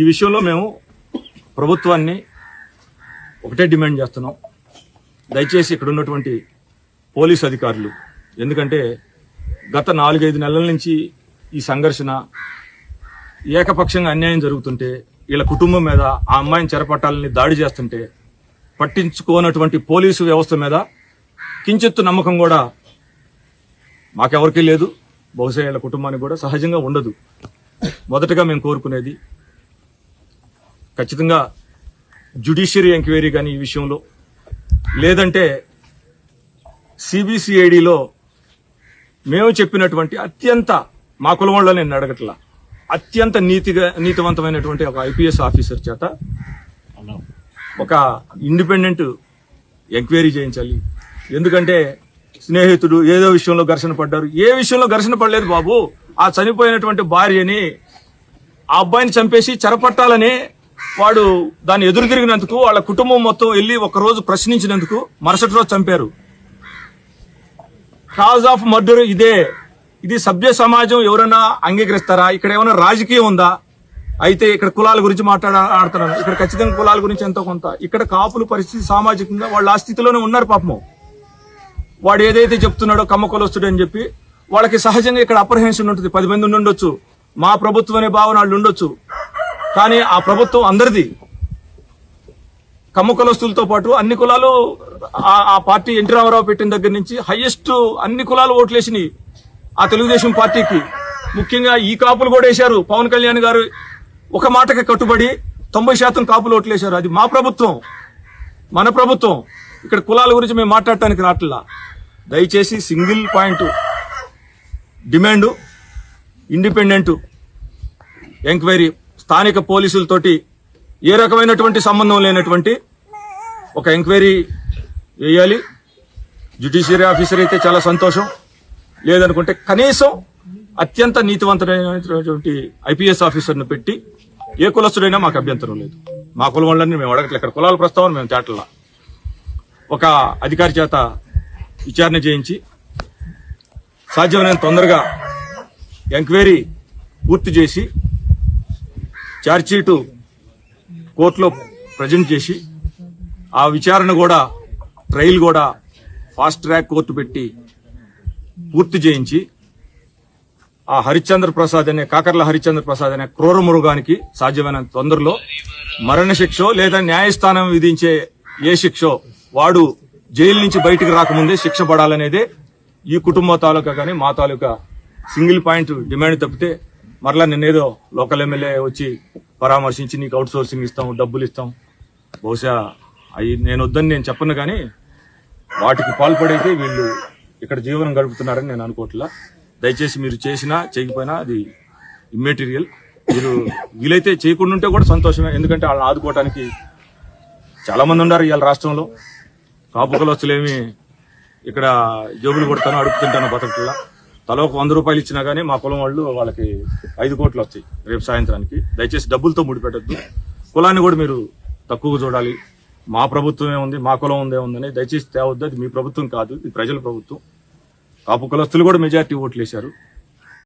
ఈ విషయంలో మేము ప్రభుత్వాన్ని ఒకటే డిమాండ్ చేస్తున్నాం. దయచేసి ఇక్కడ ఉన్నటువంటి పోలీస్ అధికారులు ఎందుకంటే గత నాలుగైదు నెలల నుంచి ఈ సంఘర్షణ ఏకపక్షంగా అన్యాయం జరుగుతుంటే వీళ్ళ కుటుంబం మీద ఆ అమ్మాయిని చెరపట్టాలని దాడి చేస్తుంటే పట్టించుకోనటువంటి పోలీసు వ్యవస్థ మీద కించెత్తు నమ్మకం కూడా మాకెవరికీ లేదు. బహుశా వీళ్ళ కుటుంబానికి కూడా సహజంగా ఉండదు. మొదటగా మేము కోరుకునేది ఖచ్చితంగా జ్యుడిషియరీ ఎంక్వైరీ కానీ ఈ విషయంలో లేదంటే సిబిసిఐడిలో మేము చెప్పినటువంటి అత్యంత మా కులవాళ్ళలో నేను అడగట్లా. అత్యంత నీతిగా నీతివంతమైనటువంటి ఒక ఐపీఎస్ ఆఫీసర్ చేత ఒక ఇండిపెండెంట్ ఎంక్వైరీ చేయించాలి. ఎందుకంటే స్నేహితుడు ఏదో విషయంలో ఘర్షణ పడ్డారు. ఏ విషయంలో ఘర్షణ పడలేదు బాబు. ఆ చనిపోయినటువంటి భార్యని ఆ అబ్బాయిని చంపేసి చెరపట్టాలని వాడు దాన్ని ఎదురు తిరిగినందుకు వాళ్ళ కుటుంబం మొత్తం వెళ్ళి ఒక రోజు ప్రశ్నించినందుకు మరుసటి రోజు చంపారు. కాజ్ ఆఫ్ మర్డర్ ఇదే. ఇది సభ్య సమాజం ఎవరైనా అంగీకరిస్తారా? ఇక్కడ ఏమైనా రాజకీయం ఉందా? అయితే ఇక్కడ కులాల గురించి మాట్లాడుతున్నారు ఇక్కడ ఖచ్చితంగా కులాల గురించి ఎంతో కొంత. ఇక్కడ కాపుల పరిస్థితి సామాజికంగా వాళ్ళు ఆ స్థితిలోనే ఉన్నారు పాపం వాడు ఏదైతే చెప్తున్నాడో కమ్మ కులస్తుడు అని చెప్పి వాళ్ళకి సహజంగా ఇక్కడ అప్రహెన్షన్ ఉంటుంది పది మంది ఉండి ఉండొచ్చు మా ప్రభుత్వం అనే భావన వాళ్ళు ఉండొచ్చు. కానీ ఆ ప్రభుత్వం అందరిది కమ్మ కులస్తులతో పాటు అన్ని కులాలు ఆ- పార్టీ ఎన్టీ రామారావు పెట్టిన దగ్గర నుంచి హైయెస్ట్ అన్ని కులాలు ఓట్లేసినాయి ఆ తెలుగుదేశం పార్టీకి. ముఖ్యంగా ఈ కాపులు కూడా వేశారు. పవన్ కళ్యాణ్ గారు ఒక మాటకి కట్టుబడి తొంభై శాతం కాపులు ఓట్లేశారు. అది మా ప్రభుత్వం. మన ప్రభుత్వం. ఇక్కడ కులాల గురించి మేము మాట్లాడటానికి రాట్లా. దయచేసి single point demand independent enquiry స్థానిక పోలీసులతోటి ఏ రకమైనటువంటి సంబంధం లేనటువంటి ఒక ఎంక్వైరీ వేయాలి. జ్యుడిషియరీ ఆఫీసర్ అయితే చాలా సంతోషం. లేదనుకుంటే కనీసం అత్యంత నీతివంతమైనటువంటి ఐపీఎస్ ఆఫీసర్ను పెట్టి ఏ కులస్తుడైనా మాకు అభ్యంతరం లేదు. మా కులం వాళ్ళని మేము అడగట్లేదు ఇక్కడ కులాల ప్రస్తావన మేము తేటల్లా ఒక అధికారి చేత విచారణ చేయించి సాధ్యమైనంత తొందరగా ఎంక్వైరీ పూర్తి చేసి ఛార్జ్షీటు కోర్టులో ప్రజెంట్ చేసి ఆ విచారణ కూడా ట్రయల్ కూడా ఫాస్ట్ ట్రాక్ కోర్టు పెట్టి పూర్తి చేయించి ఆ హరిశ్చంద్ర ప్రసాద్ అనే కాకర్ల హరిశ్చంద్ర ప్రసాద్ అనే క్రూర మృగానికి సాధ్యమైన తొందరలో మరణశిక్ష లేదా న్యాయస్థానం విధించే ఏ శిక్ష వాడు జైలు నుంచి బయటికి రాకముందే శిక్ష పడాలనేదే ఈ కుటుంబ తాలూకా కానీ మా తాలూకా సింగిల్ పాయింట్ డిమాండ్ తప్పితే మరలా నిన్నేదో లోకల్ ఎమ్మెల్యే వచ్చి పరామర్శించి నీకు అవుట్ సోర్సింగ్ ఇస్తాం డబ్బులు ఇస్తాం. బహుశా అవి నేను వద్దని నేను చెప్పను కానీ వాటికి పాల్పడైతే వీళ్ళు ఇక్కడ జీవనం గడుపుతున్నారని నేను అనుకోవట్లా. దయచేసి మీరు చేసినా చేయకపోయినా అది ఇమ్మెటీరియల్ మీరు వీలైతే చేయకుండా ఉంటే కూడా సంతోషమే. ఎందుకంటే వాళ్ళని ఆదుకోవటానికి చాలామంది ఉన్నారు ఇవాళ రాష్ట్రంలో. కాపు కులస్తులేమి ఇక్కడ జోబులు కొడతాను అడుగుతుంటాను బతకట్లా. తల ఒక వంద రూపాయలు ఇచ్చినా గానీ మా కులం వాళ్ళు వాళ్ళకి ఐదు కోట్లు వస్తాయి రేపు సాయంత్రానికి. దయచేసి డబ్బులతో ముడిపెట్టద్దు. కులాన్ని కూడా మీరు తక్కువగా చూడాలి. మా ప్రభుత్వమే ఉంది మా కులం ఉందే ఉందని దయచేసి తేవద్దు. అది మీ ప్రభుత్వం కాదు ఇది ప్రజల ప్రభుత్వం. కాపు కులస్తులు కూడా మెజారిటీ ఓట్లు వేశారు